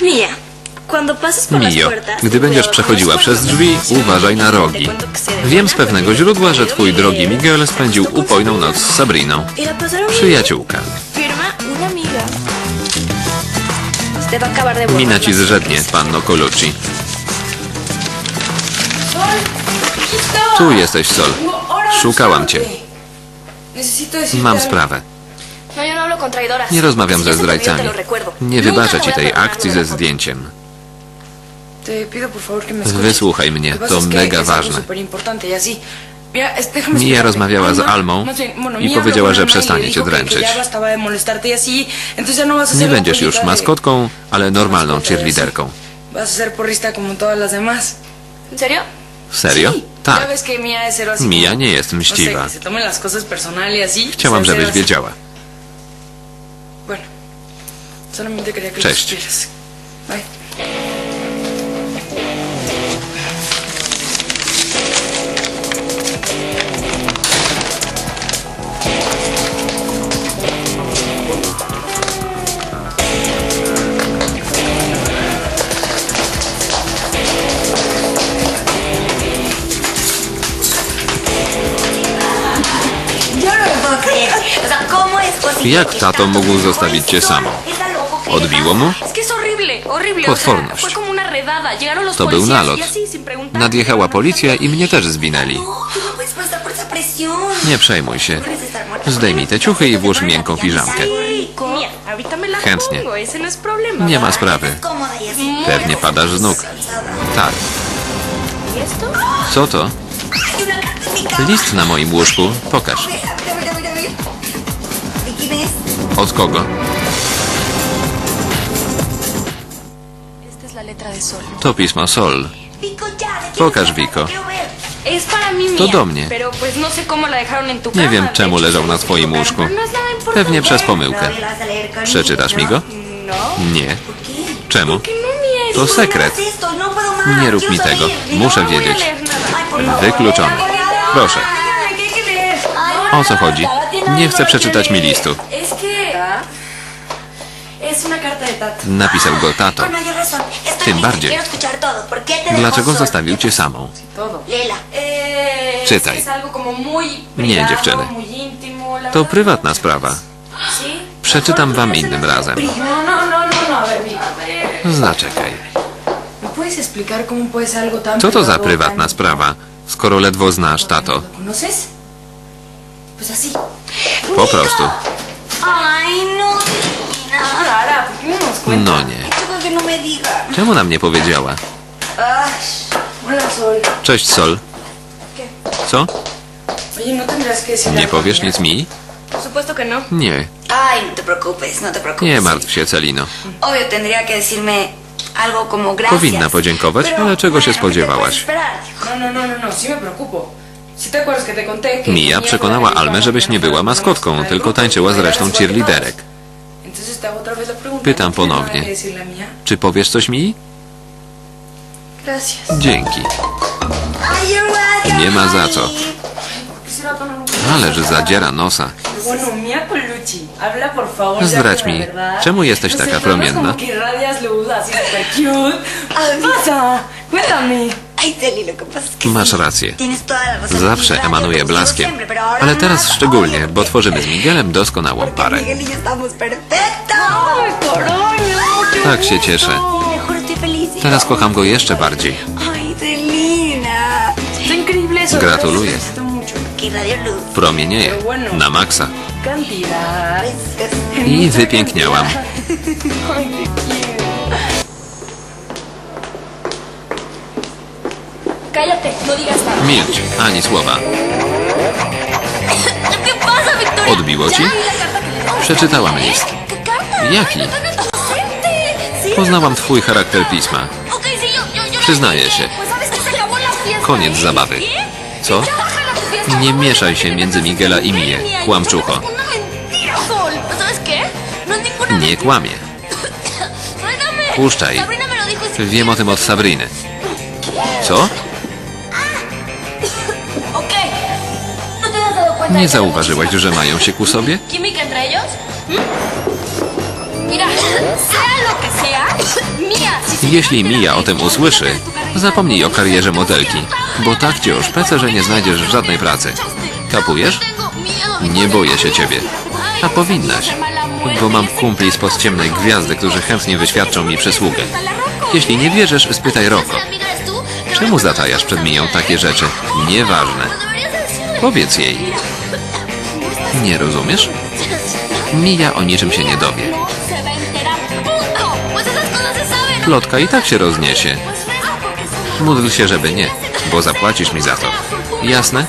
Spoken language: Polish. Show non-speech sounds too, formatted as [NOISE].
Mio, puertas, gdy będziesz przechodziła przez drzwi, uważaj na rogi. Wiem z pewnego źródła, że twój drogi Miguel spędził upojną noc z Sabriną. Przyjaciółka. Mina ci zrzednie, panno Colucci. Tu jesteś, Sol. Szukałam cię. Mam sprawę. Nie rozmawiam ze zdrajcami. Nie wybaczę ci tej akcji ze zdjęciem. Wysłuchaj mnie, to mega ważne. Mia rozmawiała z Alma, Almą no i powiedziała, że y przestanie cię dręczyć. Y no Nie będziesz już maskotką, ale normalną cheerleaderką. Vas a ser porrista como todas las demás. ¿En serio? Tak. Mia nie jest No mściwa. y. Chciałam, żebyś wiedziała. Bueno, solamente quería que lo Cześć. supieras. Bye. Yo no lo puedo creer. O sea, ¿cómo es posible Jak tato mógł zostawić cię samą? Odbiło mu? Potworność. To był nalot. y preguntar. Nadjechała policja i mnie też zwinęli. No. Nie przejmuj się. Zdejmij te ciuchy i włóż miękką piżamkę. Chętnie. no. Nie ma sprawy. Y. Pewnie padasz z nóg. Tak. ¿Y? Co to? List na moim łóżku. Pokaż. Od kogo? To pismo Sol. Vico, ya. ¿de quién Pokaż, mí, To do mnie. No Nie wiem, czemu leżał na twoim łóżku. no. Pewnie przez pomyłkę. No, Przeczytasz mi ¿no? go? No. Nie. Czemu? No, To ¿Por qué sekret. No. Nie rób mi tego. Muszę no wiedzieć. Wykluczony. Proszę. O co chodzi? Nie chcę przeczytać mi listu. Napisał go tato. Tym bardziej. Quiero escuchar todo. ¿Por qué te dejó Dlaczego zostawił cię samą? Eh, Czytaj. Nie, dziewczyny. To prywatna sprawa. Przeczytam wam innym razem. No, no, no, no, no. Zaczekaj. ¿Me puedes explicar cómo puede ser algo tan Co to za prywatna sprawa, skoro ledwo znasz tato? Po prostu. Ay, no, Divina. Clara, ¿por qué no? No nie. No. Czemu nam nie powiedziała? Cześć, Sol. Co? ¿no Nie powiesz nic mi? Por supuesto que no. Nie. Ay, no te preocupes, no te preocupes. Nie martw się, Celino. Obvio tendría que decirme algo como gracias. Powinna podziękować, ale czego się bueno, ¿qué te puedes spodziewałaś? esperar? No, no, no, no, no, sí me preocupo. Si te acuerdas que te conté que... Mia Mia przekonała Almę, żebyś nie była maskotką, tylko tańczyła z resztą cheerleaderek. Pytam ¿No ponownie. Czy powiesz coś mi? Dzięki. Nie ma za co. un... Ależ zadziera nosa. Zdradź mi, czemu jesteś No taka no promienna? Masz rację. Zawsze emanuje blaskiem. Ale teraz szczególnie, bo tworzymy z Miguelem doskonałą parę. Y Tak się cieszę. Feliz. Teraz kocham go jeszcze bardziej. Gratuluję. Promienieje. Na maksa. I wypiękniałam. Cállate, no digas nada. Milcz, ani słowa. [LAUGHS] ¿Qué pasa, Victoria? Odbiło ci? Y. Przeczytałam list. Jaki? No Poznałam twój charakter pisma. Przyznaję się. Koniec ¿eh? zabawy. ¿Qué? Co? Fiesta, Nie no mieszaj się między Miguela i Eugenia, kłamczucho. No Nie kłamie. [COUGHS] Puszczaj. Y Wiem o tym od Sabriny. Co? Nie zauważyłaś, że mają się ku sobie? química entre ellos? ¿Mm? Mira, sea lo que sea, Mia, si se Jeśli Mija o tym usłyszy, zapomnij o karierze modelki, bo tak cię oszpecę, że nie znajdziesz żadnej pracy. Kapujesz? Nie boję się ciebie. A powinnaś, bo mam kumpli spod ciemnej gwiazdy, którzy chętnie wyświadczą mi przysługę. Jeśli nie wierzysz, spytaj Roko. Czemu zatajasz przed Miją takie rzeczy? Nieważne. Powiedz jej. Nie rozumiesz? Mija o niczym się nie dowie. Plotka i tak się rozniesie. Módl się, żeby nie, bo zapłacisz mi za to. Jasne?